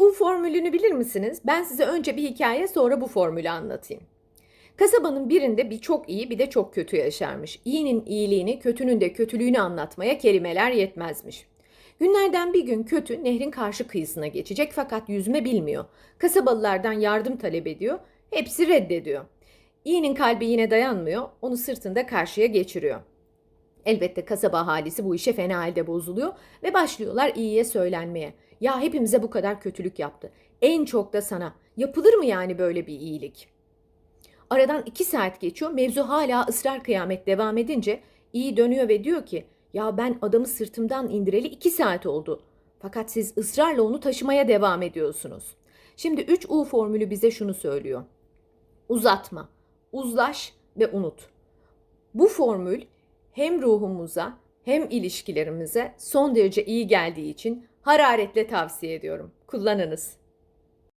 3U formülünü bilir misiniz? Ben size önce bir hikaye sonra bu formülü anlatayım. Kasabanın birinde bir çok iyi bir de çok kötü yaşarmış. İyinin iyiliğini, kötünün de kötülüğünü anlatmaya kelimeler yetmezmiş. Günlerden bir gün kötü nehrin karşı kıyısına geçecek fakat yüzme bilmiyor. Kasabalılardan yardım talep ediyor. Hepsi reddediyor. İyinin kalbi yine dayanmıyor. Onu sırtında karşıya geçiriyor. Elbette kasaba ahalisi bu işe fena halde bozuluyor ve başlıyorlar iyiye söylenmeye. Ya hepimize bu kadar kötülük yaptı. En çok da sana. Yapılır mı yani böyle bir iyilik? Aradan iki saat geçiyor. Mevzu hala ısrar kıyamet devam edince iyi dönüyor ve diyor ki ya ben adamı sırtımdan indireli iki saat oldu. Fakat siz ısrarla onu taşımaya devam ediyorsunuz. Şimdi 3U formülü bize şunu söylüyor. Uzatma, uzlaş ve unut. Bu formül hem ruhumuza hem ilişkilerimize son derece iyi geldiği için hararetle tavsiye ediyorum. Kullanınız.